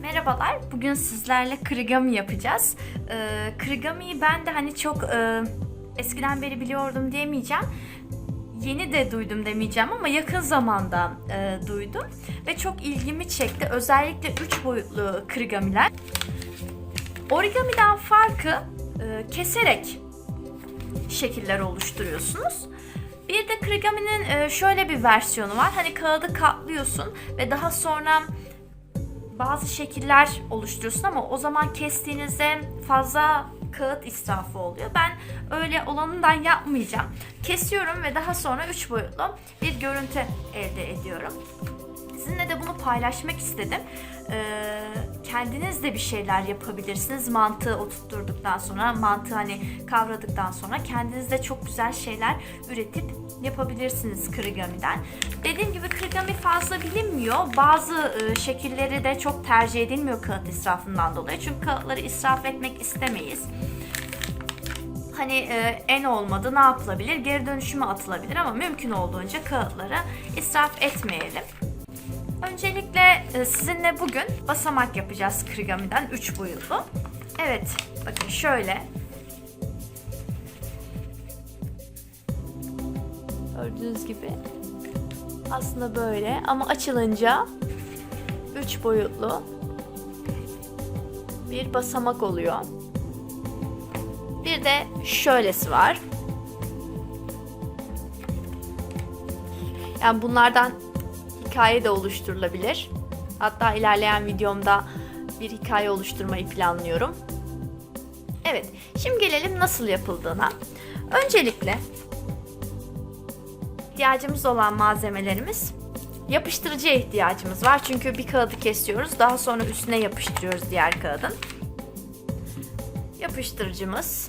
Merhabalar. Bugün sizlerle krigami yapacağız. Ee, krigamiyi ben de hani çok e, eskiden beri biliyordum diyemeyeceğim. Yeni de duydum demeyeceğim ama yakın zamanda e, duydum ve çok ilgimi çekti. Özellikle 3 boyutlu krigamiler. Origamiden farkı e, keserek şekiller oluşturuyorsunuz. Bir de krigaminin e, şöyle bir versiyonu var. Hani kağıdı katlıyorsun ve daha sonra bazı şekiller oluşturuyorsun ama o zaman kestiğinizde fazla kağıt israfı oluyor. Ben öyle olanından yapmayacağım. Kesiyorum ve daha sonra 3 boyutlu bir görüntü elde ediyorum. Sizinle de bunu paylaşmak istedim. Ee, kendiniz de bir şeyler yapabilirsiniz. Mantığı oturtturduktan sonra, mantığı hani kavradıktan sonra kendiniz de çok güzel şeyler üretip yapabilirsiniz krigami'den. Dediğim gibi krigami fazla bilinmiyor. Bazı e, şekilleri de çok tercih edilmiyor kağıt israfından dolayı. Çünkü kağıtları israf etmek istemeyiz hani e, en olmadı ne yapılabilir? Geri dönüşüme atılabilir ama mümkün olduğunca kağıtları israf etmeyelim. Öncelikle e, sizinle bugün basamak yapacağız Krigami'den 3 boyutlu. Evet, bakın şöyle. Gördüğünüz gibi aslında böyle ama açılınca 3 boyutlu bir basamak oluyor. Bir de şöylesi var. Yani bunlardan hikaye de oluşturulabilir. Hatta ilerleyen videomda bir hikaye oluşturmayı planlıyorum. Evet, şimdi gelelim nasıl yapıldığına. Öncelikle ihtiyacımız olan malzemelerimiz yapıştırıcıya ihtiyacımız var. Çünkü bir kağıdı kesiyoruz. Daha sonra üstüne yapıştırıyoruz diğer kağıdın. Yapıştırıcımız.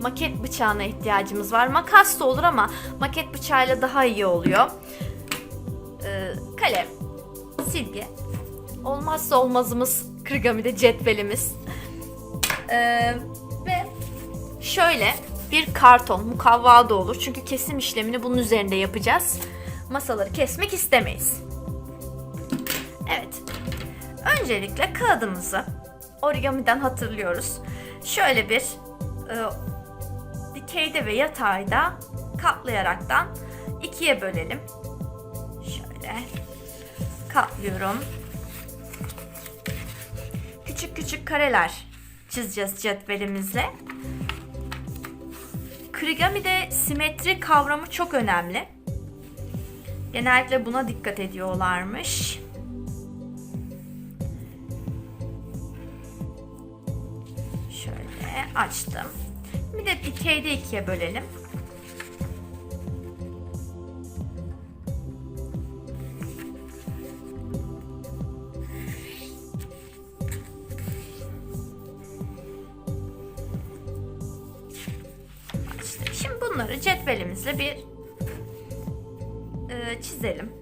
Maket bıçağına ihtiyacımız var. Makas da olur ama maket bıçağıyla daha iyi oluyor. Ee, kalem, silgi. Olmazsa olmazımız krigami'de cetvelimiz. Ee, ve şöyle bir karton, mukavva da olur. Çünkü kesim işlemini bunun üzerinde yapacağız. Masaları kesmek istemeyiz. Evet. Öncelikle kağıdımızı origamiden hatırlıyoruz. Şöyle bir e, dikeyde ve yatayda katlayaraktan ikiye bölelim. Şöyle katlıyorum. Küçük küçük kareler çizeceğiz cetvelimizle. Krigami'de simetri kavramı çok önemli. Genellikle buna dikkat ediyorlarmış. Şöyle açtım. Bir de dikeyde ikiye bölelim. Bunları cetvelimizle bir e, çizelim.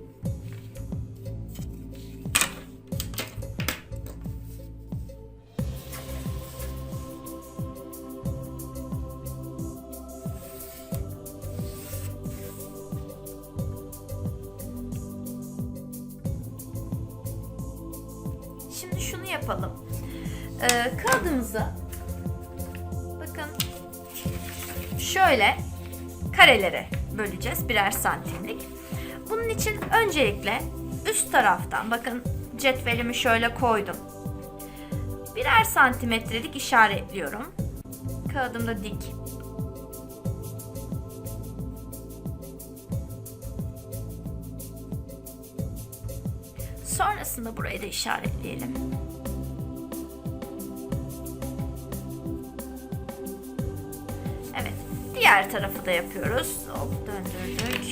Karelere böleceğiz birer santimlik. Bunun için öncelikle üst taraftan bakın cetvelimi şöyle koydum. Birer santimetrelik işaretliyorum. Kağıdımda dik. Sonrasında burayı da işaretleyelim. Diğer tarafı da yapıyoruz. Hop döndürdük.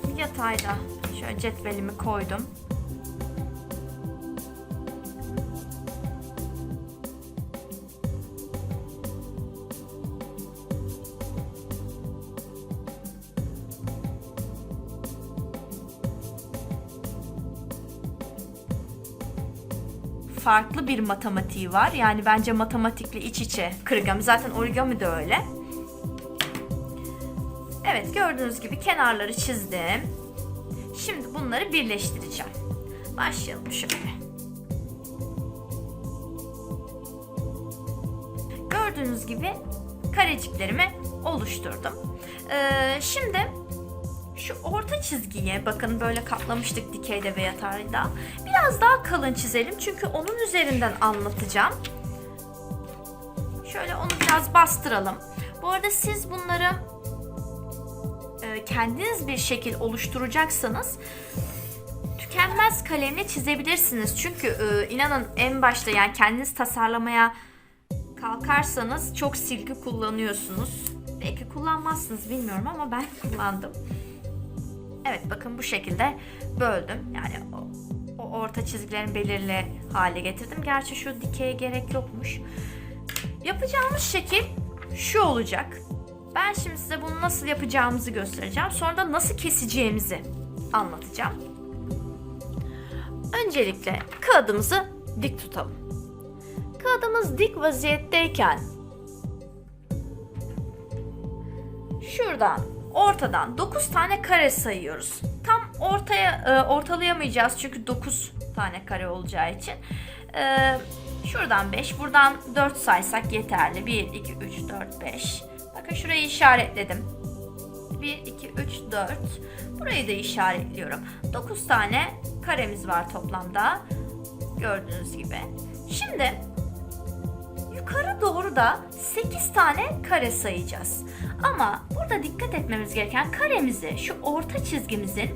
Şimdi yatayda şöyle cetvelimi koydum. Farklı bir matematiği var. Yani bence matematikle iç içe krigami. Zaten origami de öyle. Evet gördüğünüz gibi kenarları çizdim. Şimdi bunları birleştireceğim. Başlayalım şöyle. Gördüğünüz gibi kareciklerimi oluşturdum. Ee, şimdi şu orta çizgiye bakın böyle katlamıştık dikeyde ve yatayda. Biraz daha kalın çizelim çünkü onun üzerinden anlatacağım. Şöyle onu biraz bastıralım. Bu arada siz bunları e, kendiniz bir şekil oluşturacaksanız tükenmez kalemle çizebilirsiniz. Çünkü e, inanın en başta yani kendiniz tasarlamaya kalkarsanız çok silgi kullanıyorsunuz. Belki kullanmazsınız bilmiyorum ama ben kullandım. Evet bakın bu şekilde böldüm. Yani o, o orta çizgilerin belirli hale getirdim. Gerçi şu dikeye gerek yokmuş. Yapacağımız şekil şu olacak. Ben şimdi size bunu nasıl yapacağımızı göstereceğim. Sonra da nasıl keseceğimizi anlatacağım. Öncelikle kağıdımızı dik tutalım. Kağıdımız dik vaziyetteyken şuradan ortadan 9 tane kare sayıyoruz. Tam ortaya e, ortalayamayacağız çünkü 9 tane kare olacağı için. E, şuradan 5, buradan 4 saysak yeterli. 1 2 3 4 5. Bakın şurayı işaretledim. 1 2 3 4. Burayı da işaretliyorum. 9 tane karemiz var toplamda. Gördüğünüz gibi. Şimdi yukarı doğru da 8 tane kare sayacağız. Ama burada dikkat etmemiz gereken karemizi şu orta çizgimizin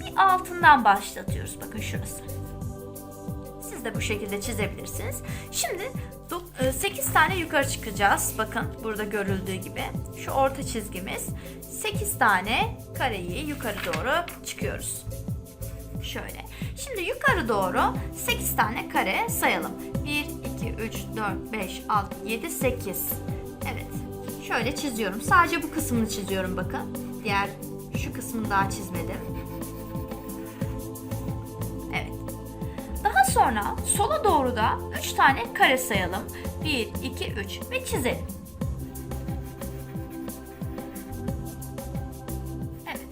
bir altından başlatıyoruz. Bakın şurası. Siz de bu şekilde çizebilirsiniz. Şimdi 8 tane yukarı çıkacağız. Bakın burada görüldüğü gibi. Şu orta çizgimiz 8 tane kareyi yukarı doğru çıkıyoruz. Şöyle. Şimdi yukarı doğru 8 tane kare sayalım. 1, 2, 3, 4, 5, 6, 7, 8. Evet. Şöyle çiziyorum. Sadece bu kısmını çiziyorum bakın. Diğer şu kısmını daha çizmedim. Evet. Daha sonra sola doğru da 3 tane kare sayalım. 1, 2, 3 ve çizelim. Evet.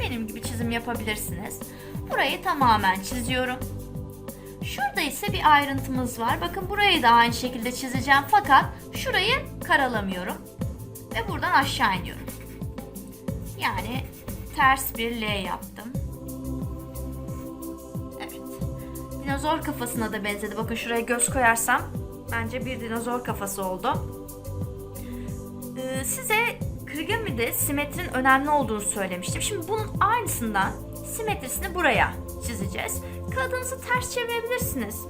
Benim gibi çizim yapabilirsiniz. Burayı tamamen çiziyorum. Şurada ise bir ayrıntımız var. Bakın burayı da aynı şekilde çizeceğim fakat şurayı karalamıyorum. Ve buradan aşağı iniyorum. Yani ters bir L yaptım. Evet. Dinozor kafasına da benzedi. Bakın şuraya göz koyarsam bence bir dinozor kafası oldu. Ee, size Krigami'de simetrinin önemli olduğunu söylemiştim. Şimdi bunun aynısından simetrisini buraya çizeceğiz. Kağıdınızı ters çevirebilirsiniz.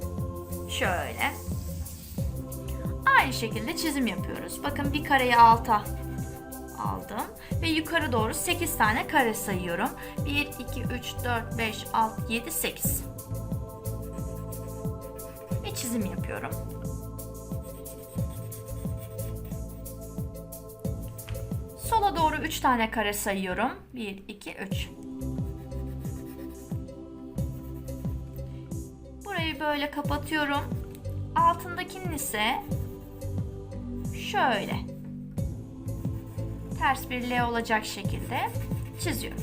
Şöyle. Aynı şekilde çizim yapıyoruz. Bakın bir kareyi alta aldım ve yukarı doğru 8 tane kare sayıyorum. 1, 2, 3, 4, 5, 6, 7, 8. Ve çizim yapıyorum. Sola doğru 3 tane kare sayıyorum. 1, 2, 3. Böyle kapatıyorum. Altındakinin ise şöyle ters bir L olacak şekilde çiziyorum.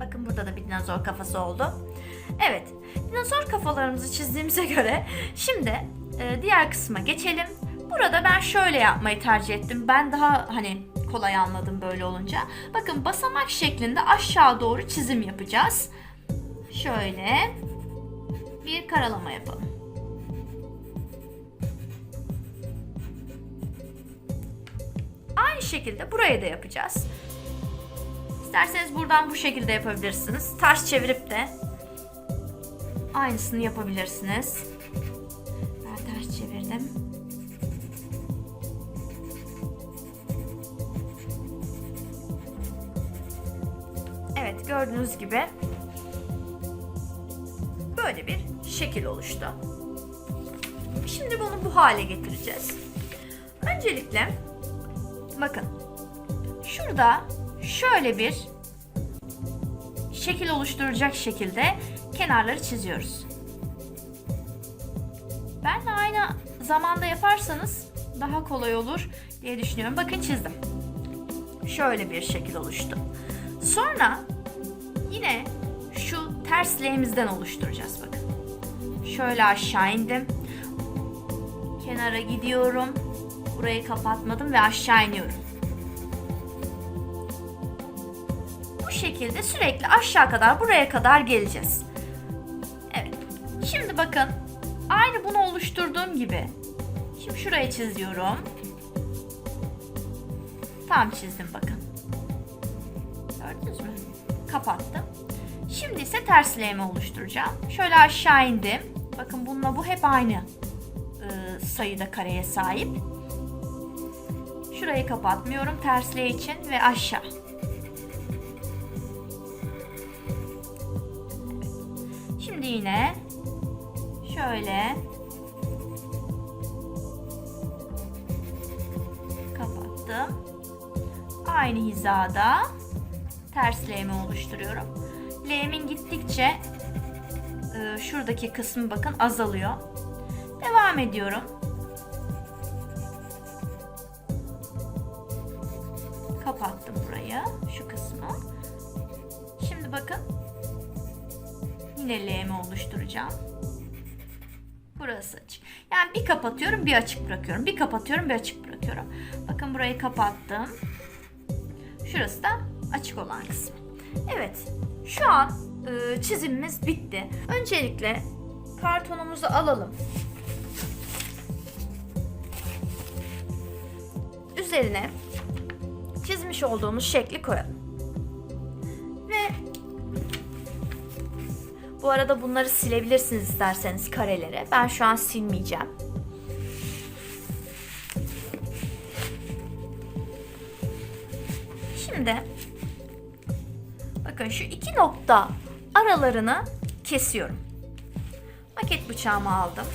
Bakın burada da bir dinozor kafası oldu. Evet, dinozor kafalarımızı çizdiğimize göre şimdi e, diğer kısma geçelim. Burada ben şöyle yapmayı tercih ettim. Ben daha hani kolay anladım böyle olunca. Bakın basamak şeklinde aşağı doğru çizim yapacağız. Şöyle bir karalama yapalım. Aynı şekilde burayı da yapacağız. İsterseniz buradan bu şekilde yapabilirsiniz. Ters çevirip de aynısını yapabilirsiniz. Ben ters çevirdim. Evet gördüğünüz gibi şekil oluştu. Şimdi bunu bu hale getireceğiz. Öncelikle bakın şurada şöyle bir şekil oluşturacak şekilde kenarları çiziyoruz. Benle aynı zamanda yaparsanız daha kolay olur diye düşünüyorum. Bakın çizdim. Şöyle bir şekil oluştu. Sonra yine şu ters L'mizden oluşturacağız bakın. Şöyle aşağı indim. Kenara gidiyorum. Burayı kapatmadım ve aşağı iniyorum. Bu şekilde sürekli aşağı kadar buraya kadar geleceğiz. Evet. Şimdi bakın aynı bunu oluşturduğum gibi. Şimdi şurayı çiziyorum. Tam çizdim bakın. Gördünüz mü? Kapattım. Şimdi ise ters L'mi oluşturacağım. Şöyle aşağı indim. Bakın bununla bu hep aynı e, sayıda kareye sahip. Şurayı kapatmıyorum ters L için ve aşağı. Şimdi yine şöyle kapattım. Aynı hizada ters oluşturuyorum. L'min gittikçe şuradaki kısmı bakın azalıyor. Devam ediyorum. Kapattım burayı, şu kısmı. Şimdi bakın. Yine L'mi oluşturacağım. Burası açık. Yani bir kapatıyorum, bir açık bırakıyorum. Bir kapatıyorum, bir açık bırakıyorum. Bakın burayı kapattım. Şurası da açık olan kısmı. Evet, şu an e, çizimimiz bitti. Öncelikle kartonumuzu alalım. Üzerine çizmiş olduğumuz şekli koyalım. Ve bu arada bunları silebilirsiniz isterseniz karelere. Ben şu an silmeyeceğim. Şimdi bakın şu iki nokta aralarını kesiyorum. Maket bıçağımı aldım.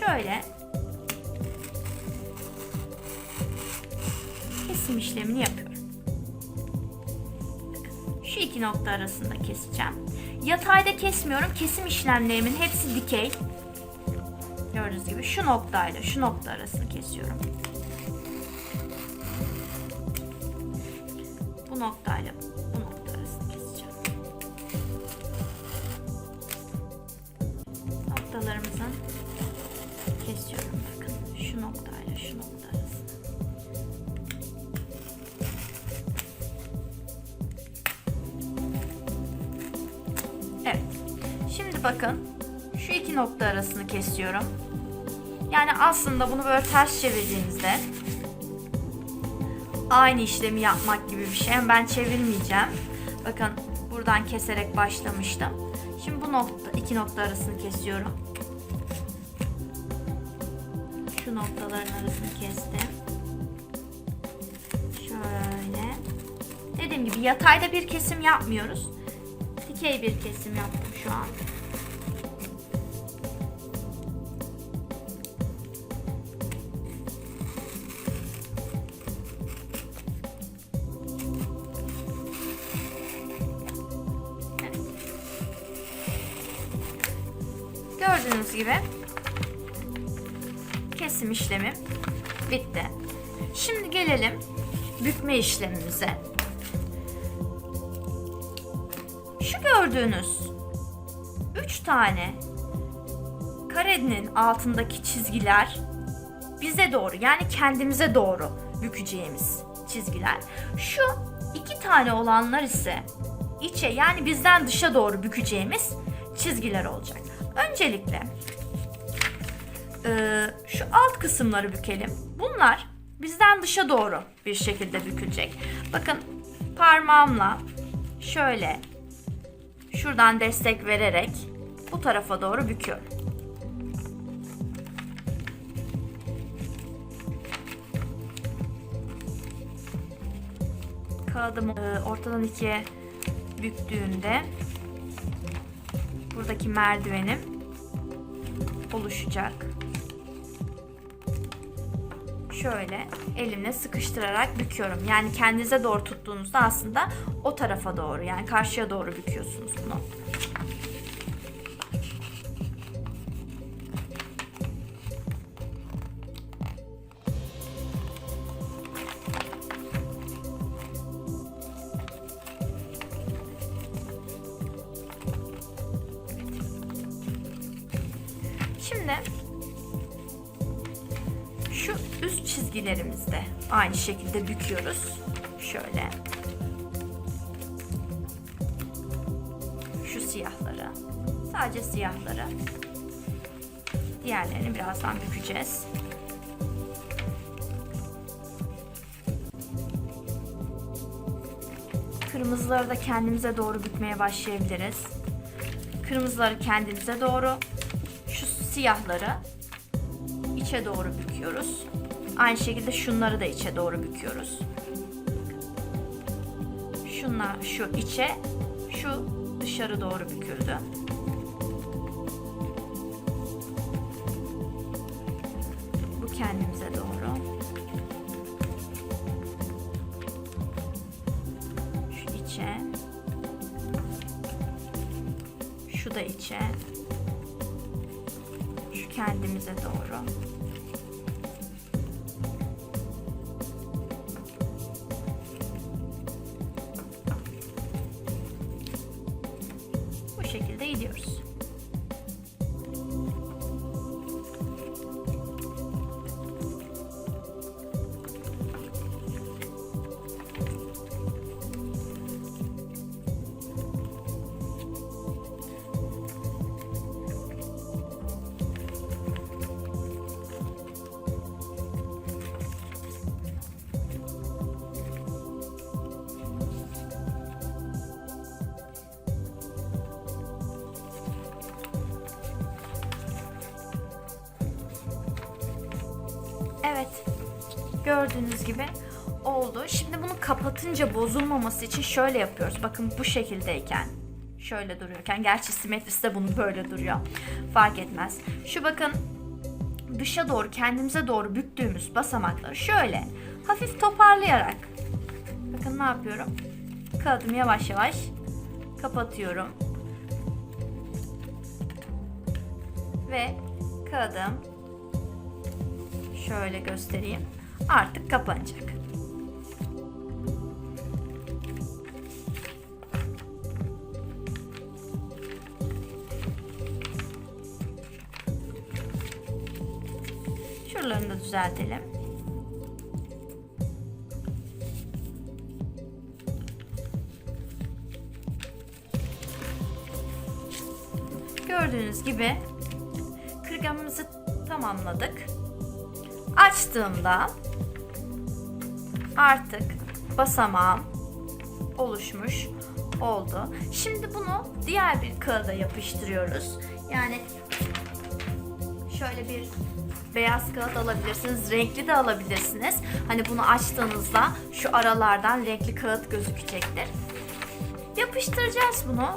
Şöyle kesim işlemini yapıyorum. Şu iki nokta arasında keseceğim. Yatayda kesmiyorum. Kesim işlemlerimin hepsi dikey. Gördüğünüz gibi şu noktayla şu nokta arasını kesiyorum. Noktayla bu nokta arasını keseceğim. Noktalarımızın kesiyorum bakın. Şu noktayla şu nokta arasını. Evet. Şimdi bakın şu iki nokta arasını kesiyorum. Yani aslında bunu böyle ters çevirdiğimizde aynı işlemi yapmak gibi bir şey. Ben çevirmeyeceğim. Bakın buradan keserek başlamıştım. Şimdi bu nokta iki nokta arasını kesiyorum. Şu noktaların arasını kestim. Şöyle. Dediğim gibi yatayda bir kesim yapmıyoruz. Dikey bir kesim yaptım şu an. İşlemimize. Şu gördüğünüz 3 tane karenin altındaki çizgiler bize doğru yani kendimize doğru bükeceğimiz çizgiler. Şu iki tane olanlar ise içe yani bizden dışa doğru bükeceğimiz çizgiler olacak. Öncelikle şu alt kısımları bükelim. Bunlar bizden dışa doğru bir şekilde bükülecek. Bakın parmağımla şöyle şuradan destek vererek bu tarafa doğru büküyorum. Kağıdımı e, ortadan ikiye büktüğümde buradaki merdivenim oluşacak şöyle elimle sıkıştırarak büküyorum. Yani kendinize doğru tuttuğunuzda aslında o tarafa doğru yani karşıya doğru büküyorsunuz bunu. Şimdi çizgilerimizi de aynı şekilde büküyoruz. Şöyle. Şu siyahları. Sadece siyahları. Diğerlerini birazdan bükeceğiz. Kırmızıları da kendimize doğru bükmeye başlayabiliriz. Kırmızıları kendimize doğru, şu siyahları içe doğru büküyoruz. Aynı şekilde şunları da içe doğru büküyoruz. Şunlar şu içe, şu dışarı doğru büküldü. Bu kendimize doğru. Şu içe. Şu da içe. Şu kendimize doğru. Gördüğünüz gibi oldu. Şimdi bunu kapatınca bozulmaması için şöyle yapıyoruz. Bakın bu şekildeyken şöyle duruyorken gerçi simetrisi de bunun böyle duruyor. Fark etmez. Şu bakın dışa doğru kendimize doğru büktüğümüz basamakları şöyle hafif toparlayarak bakın ne yapıyorum? Kağıdımı yavaş yavaş kapatıyorum. Ve kağıdım Şöyle göstereyim. Artık kapanacak. Şuralarını da düzeltelim. Gördüğünüz gibi kırgamımızı tamamladık açtığımda artık basamağım oluşmuş oldu. Şimdi bunu diğer bir kağıda yapıştırıyoruz. Yani şöyle bir beyaz kağıt alabilirsiniz, renkli de alabilirsiniz. Hani bunu açtığınızda şu aralardan renkli kağıt gözükecektir. Yapıştıracağız bunu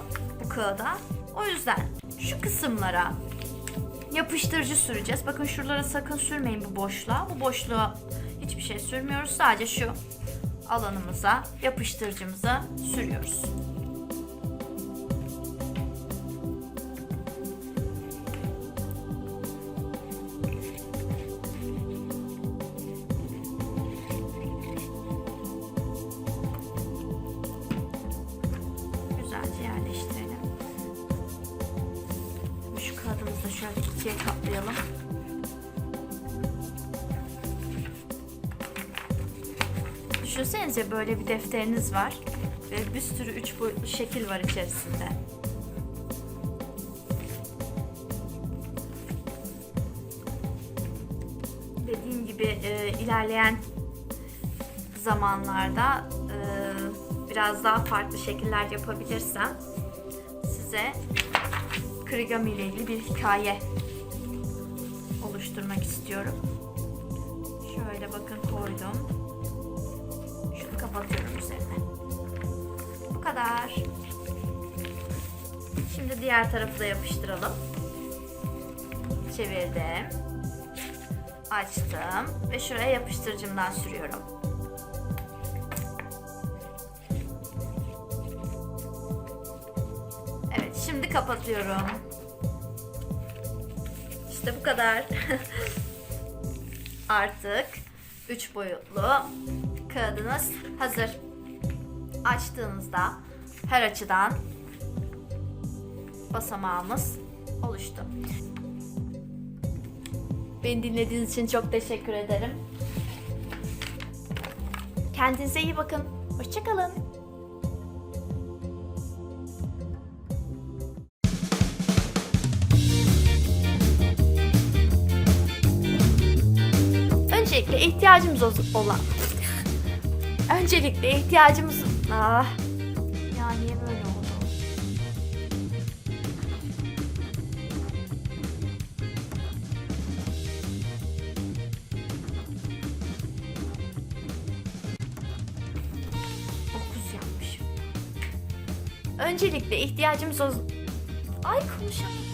bu kağıda. O yüzden şu kısımlara yapıştırıcı süreceğiz. Bakın şuralara sakın sürmeyin bu boşluğa. Bu boşluğa hiçbir şey sürmüyoruz. Sadece şu alanımıza yapıştırıcımızı sürüyoruz. Böyle bir defteriniz var ve bir sürü üç boyutlu şekil var içerisinde. Dediğim gibi e, ilerleyen zamanlarda e, biraz daha farklı şekiller yapabilirsem size Krigami ile ilgili bir hikaye oluşturmak istiyorum. Şöyle bakın koydum. Kapatıyorum üzerine. Bu kadar. Şimdi diğer tarafı da yapıştıralım. Çevirdim. Açtım ve şuraya yapıştırıcımdan sürüyorum. Evet, şimdi kapatıyorum. İşte bu kadar. Artık üç boyutlu kağıdınız hazır. Açtığınızda her açıdan basamağımız oluştu. Beni dinlediğiniz için çok teşekkür ederim. Kendinize iyi bakın. Hoşçakalın. Öncelikle ihtiyacımız olan Öncelikle ihtiyacımız ah ya niye böyle oldu? Dokuz yapmışım. Öncelikle ihtiyacımız o... Ay konuşamıyorum.